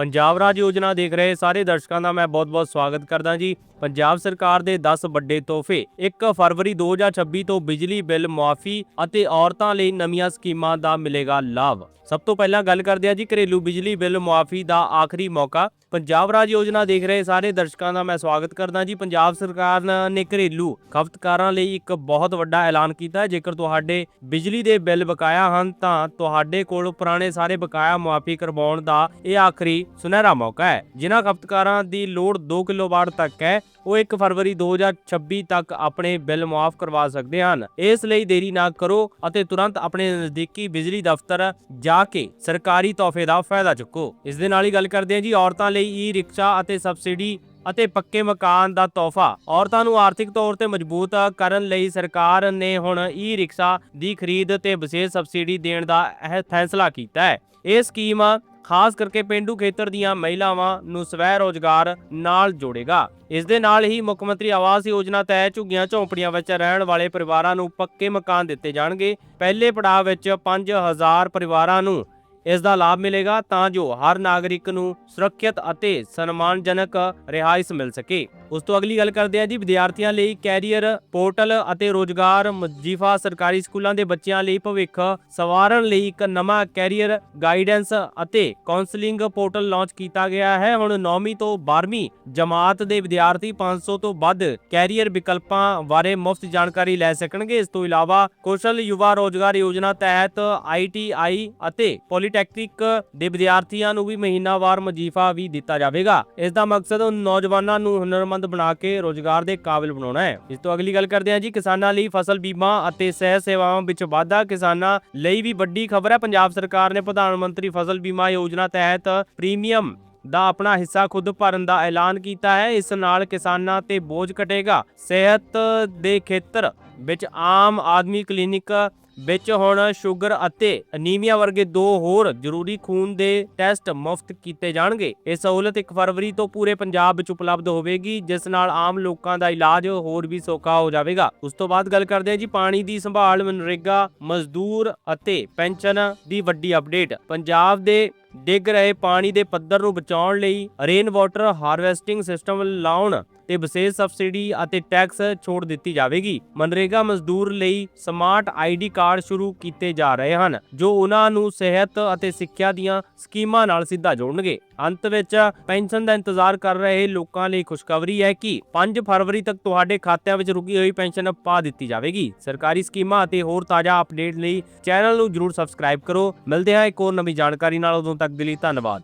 ਪੰਜਾਬ ਰਾਜ ਯੋਜਨਾ ਦੇਖ ਰਹੇ ਸਾਰੇ ਦਰਸ਼ਕਾਂ ਦਾ ਮੈਂ ਬਹੁਤ-ਬਹੁਤ ਸਵਾਗਤ ਕਰਦਾ ਜੀ। ਪੰਜਾਬ ਸਰਕਾਰ ਦੇ 10 ਵੱਡੇ ਤੋਹਫੇ। 1 ਫਰਵਰੀ 2026 ਤੋਂ ਬਿਜਲੀ ਬਿੱਲ ਮੁਆਫੀ ਅਤੇ ਔਰਤਾਂ ਲਈ ਨਵੀਆਂ ਸਕੀਮਾਂ ਦਾ ਮਿਲੇਗਾ ਲਾਭ। ਸਭ ਤੋਂ ਪਹਿਲਾਂ ਗੱਲ ਕਰਦੇ ਹਾਂ ਜੀ ਘਰੇਲੂ ਬਿਜਲੀ ਬਿੱਲ ਮੁਆਫੀ ਦਾ ਆਖਰੀ ਮੌਕਾ। ਪੰਜਾਬ ਰਾਜ ਯੋਜਨਾ ਦੇਖ ਰਹੇ ਸਾਰੇ ਦਰਸ਼ਕਾਂ ਦਾ ਮੈਂ ਸਵਾਗਤ ਕਰਦਾ ਜੀ। ਪੰਜਾਬ ਸਰਕਾਰ ਨੇ ਘਰੇਲੂ ਖਪਤਕਾਰਾਂ ਲਈ ਇੱਕ ਬਹੁਤ ਵੱਡਾ ਐਲਾਨ ਕੀਤਾ। ਹੈ ਜੇਕਰ ਤੁਹਾਡੇ ਬਿਜਲੀ ਦੇ ਬਿੱਲ ਬਕਾਇਆ ਹਨ ਤਾਂ ਤੁਹਾਡੇ ਕੋਲ ਪੁਰਾਣੇ ਸਾਰੇ ਬਕਾਇਆ ਮੁਆਫੀ ਕਰਵਾਉਣ ਦਾ ਇਹ ਆਖਰੀ ਸੁਨਹਿਰਾ ਮੌਕਾ ਹੈ। ਜਿਨ੍ਹਾਂ ਖਪਤਕਾਰਾਂ ਦੀ ਲੋੜ 2 ਕਿਲੋਵਾਟ ਤੱਕ ਹੈ, ਉਹ 1 ਫਰਵਰੀ 2026 ਤੱਕ ਆਪਣੇ ਬਿੱਲ ਮੁਆਫ ਕਰਵਾ ਸਕਦੇ ਹਨ। ਇਸ ਲਈ ਦੇਰੀ ਨਾ ਕਰੋ ਅਤੇ ਤੁਰੰਤ ਆਪਣੇ ਨਜ਼ਦੀਕੀ ਬਿਜਲੀ ਦਫ਼ਤਰ ਜਾ ਕੇ ਸਰਕਾਰੀ ਤੋਹਫੇ ਦਾ ਫਾਇਦਾ ਚੁੱਕੋ। ਇਸ ਦੇ ਨਾਲ ਹੀ ਗੱਲ ਕਰਦੇ ਹਾਂ ਜੀ, ਔਰਤਾਂ ਲਈ ਈ ਰਿਕਸ਼ਾ ਅਤੇ ਸਬਸਿਡੀ ਅਤੇ ਪੱਕੇ ਮਕਾਨ ਦਾ ਤੋਹਫਾ। ਔਰਤਾਂ ਨੂੰ ਆਰਥਿਕ ਤੌਰ ਤੇ ਮਜ਼ਬੂਤ ਕਰਨ ਲਈ ਸਰਕਾਰ ਨੇ ਹੁਣ ਈ ਰਿਕਸ਼ਾ ਦੀ ਖਰੀਦ ਤੇ ਵਿਸ਼ੇਸ਼ ਸਬਸਿਡੀ ਦੇਣ ਦਾ ਇਹ ਫੈਸਲਾ ਕੀਤਾ ਹੈ। ਇਹ ਸਕੀਮ ਖਾਸ ਕਰਕੇ ਪਿੰਡੂ ਖੇਤਰ ਦੀਆਂ ਮਹਿਲਾਵਾਂ ਨੂੰ ਸਵੈ ਰੋਜ਼ਗਾਰ ਨਾਲ ਜੋੜੇਗਾ। ਇਸ ਦੇ ਨਾਲ ਹੀ ਮੁੱਖ ਮੰਤਰੀ ਆਵਾਸ ਯੋਜਨਾ ਤਹਿਤ ਝੁੱਗੀਆਂ ਝੌਂਪੜੀਆਂ ਵਿੱਚ ਰਹਿਣ ਵਾਲੇ ਪਰਿਵਾਰਾਂ ਨੂੰ ਪੱਕੇ ਮਕਾਨ ਦਿੱਤੇ ਜਾਣਗੇ। ਪਹਿਲੇ ਪੜਾਅ ਵਿੱਚ 5000 ਪਰਿਵਾਰਾਂ ਨੂੰ ਇਸ ਦਾ ਲਾਭ ਮਿਲੇਗਾ ਤਾਂ ਜੋ ਹਰ ਨਾਗਰਿਕ ਨੂੰ ਸੁਰੱਖਿਅਤ ਅਤੇ ਸਨਮਾਨਜਨਕ ਰਿਹਾਇਸ਼ ਮਿਲ ਸਕੇ। ਉਸ ਤੋਂ ਅਗਲੀ ਗੱਲ ਕਰਦੇ ਹਾਂ ਜੀ, ਵਿਦਿਆਰਥੀਆਂ ਲਈ ਕੈਰੀਅਰ ਪੋਰਟਲ ਅਤੇ ਰੋਜ਼ਗਾਰ ਵਜ਼ੀਫਾ ਸਰਕਾਰੀ ਸਕੂਲਾਂ ਦੇ ਬੱਚਿਆਂ ਲਈ ਭਵਿੱਖ ਸਵਾਰਨ ਲਈ ਇੱਕ ਨਵਾਂ ਕੈਰੀਅਰ ਗਾਈਡੈਂਸ ਅਤੇ ਕਾਉਂਸਲਿੰਗ ਪੋਰਟਲ ਲਾਂਚ ਕੀਤਾ ਗਿਆ ਹੈ। ਹੁਣ 9ਵੀਂ ਤੋਂ 12ਵੀਂ ਜਮਾਤ ਦੇ ਵਿਦਿਆਰਥੀ 500 ਤੋਂ ਵੱਧ ਕੈਰੀਅਰ ਵਿਕਲਪਾਂ ਬਾਰੇ ਮੁਫਤ ਜਾਣਕਾਰੀ ਲੈ ਸਕਣਗੇ। ਇਸ ਤੋਂ ਇਲਾਵਾ ਕੌਸ਼ਲ ਯੁਵਾ ਰੋਜ਼ਗਾਰ ਯੋਜਨਾ ਤਹਿਤ ਆਈਟੀਆਈ ਅਤੇ ਪੋਲੀਟੈਕਨਿਕ ਦੇ ਵਿਦਿਆਰਥੀਆਂ ਨੂੰ ਵੀ ਮਹੀਨਾਵਾਰ ਵਜ਼ੀਫਾ ਵੀ ਦਿੱਤਾ ਜਾਵੇਗਾ। ਇਸ ਦਾ ਮਕਸਦ ਨੌਜਵਾਨਾਂ ਨੂੰ ਹੁਨਰਮੰਦ ਬਣਾ ਕੇ ਰੋਜ਼ਗਾਰ ਦੇ ਕਾਬਿਲ ਬਣਾਉਣਾ ਹੈ। ਇਸ ਤੋਂ ਅਗਲੀ ਗੱਲ ਕਰਦੇ ਹਾਂ ਜੀ, ਕਿਸਾਨਾਂ ਲਈ ਫਸਲ ਬੀਮਾ ਅਤੇ ਸਿਹਤ ਸੇਵਾਵਾਂ ਵਿੱਚ ਵਾਧਾ ਕਿਸਾਨਾਂ ਲਈ ਵੀ ਵੱਡੀ ਖਬਰ ਹੈ। ਪੰਜਾਬ ਸਰਕਾਰ ਨੇ ਪ੍ਰਧਾਨ ਮੰਤਰੀ ਫਸਲ ਬੀਮਾ ਯੋਜਨਾ ਤਹਿਤ ਪ੍ਰੀਮੀਅਮ ਦਾ ਆਪਣਾ ਹਿੱਸਾ ਖੁਦ ਭਰਨ ਦਾ ਐਲਾਨ ਕੀਤਾ ਹੈ। ਇਸ ਨਾਲ ਕਿਸਾਨਾਂ ਤੇ ਬੋਝ ਘਟੇਗਾ। ਸਿਹਤ ਦੇ ਖੇਤਰ ਵਿੱਚ ਆਮ ਆਦਮੀ ਕਲੀਨਿਕ ਵਿੱਚ ਹੁਣ ਸ਼ੂਗਰ ਅਤੇ ਅਨੀਮੀਆ ਵਰਗੇ ਦੋ ਹੋਰ ਜ਼ਰੂਰੀ ਖੂਨ ਦੇ ਟੈਸਟ ਮੁਫਤ ਕੀਤੇ ਜਾਣਗੇ। ਇਹ ਸਹੂਲਤ 1 ਫਰਵਰੀ ਤੋਂ ਪੂਰੇ ਪੰਜਾਬ ਵਿੱਚ ਉਪਲਬਧ ਹੋਵੇਗੀ, ਜਿਸ ਨਾਲ ਆਮ ਲੋਕਾਂ ਦਾ ਇਲਾਜ ਹੋਰ ਵੀ ਸੌਖਾ ਹੋ ਜਾਵੇਗਾ। ਉਸ ਤੋਂ ਬਾਅਦ ਗੱਲ ਕਰਦੇ ਹਾਂ ਜੀ ਪਾਣੀ ਦੀ ਸੰਭਾਲ, ਮਨਰੇਗਾ, ਮਜ਼ਦੂਰ ਅਤੇ ਪੈਨਸ਼ਨ ਦੀ ਵੱਡੀ ਅਪਡੇਟ। ਪੰਜਾਬ ਦੇ ਡਿੱਗ ਰਹੇ ਪਾਣੀ ਦੇ ਪੱਧਰ ਨੂੰ ਬਚਾਉਣ ਲਈ ਰੇਨ ਵਾਟਰ ਹਾਰਵੈਸਟਿੰਗ ਸਿਸਟਮ ਲਾਉਣ ਤੇ ਵਿਸ਼ੇਸ਼ ਸਬਸਿਡੀ ਅਤੇ ਟੈਕਸ ਛੋੜ ਦਿੱਤੀ ਜਾਵੇਗੀ। ਮਨਰੇਗਾ ਮਜ਼ਦੂਰ ਲਈ ਸਮਾਰਟ ਆਈਡੀ ਕਾਰਡ ਸ਼ੁਰੂ ਕੀਤੇ ਜਾ ਰਹੇ ਹਨ, ਜੋ ਉਹਨਾਂ ਨੂੰ ਸਿਹਤ ਅਤੇ ਸਿੱਖਿਆ ਦੀਆਂ ਸਕੀਮਾਂ ਨਾਲ ਸਿੱਧਾ ਜੋੜਨਗੇ। ਅੰਤ ਵਿੱਚ ਪੈਨਸ਼ਨ ਦਾ ਇੰਤਜ਼ਾਰ ਕਰ ਰਹੇ ਲੋਕਾਂ ਲਈ ਖੁਸ਼ਖਬਰੀ ਹੈ ਕਿ 5 ਫਰਵਰੀ ਤੱਕ ਤੁਹਾਡੇ ਖਾਤਿਆਂ ਵਿੱਚ ਰੁਕੀ ਹੋਈ ਪੈਨਸ਼ਨ ਪਾ ਦਿੱਤੀ ਜਾਵੇਗੀ। ਸਰਕਾਰੀ ਸਕੀਮਾਂ ਅਤੇ ਹੋਰ ਤਾਜ਼ਾ ਅਪਡੇਟ ਲਈ ਚੈਨਲ ਨੂੰ ਜਰੂਰ ਸਬਸਕ੍ਰਾਈਬ ਕਰੋ। ਮਿਲਦੇ ਹਾਂ ਇੱਕ ਹੋਰ ਨਵੀਂ ਜਾਣਕਾਰੀ ਨਾਲ। ਉਦੋਂ ਤੱਕ ਦੇ ਲਈ ਧੰਨਵਾਦ।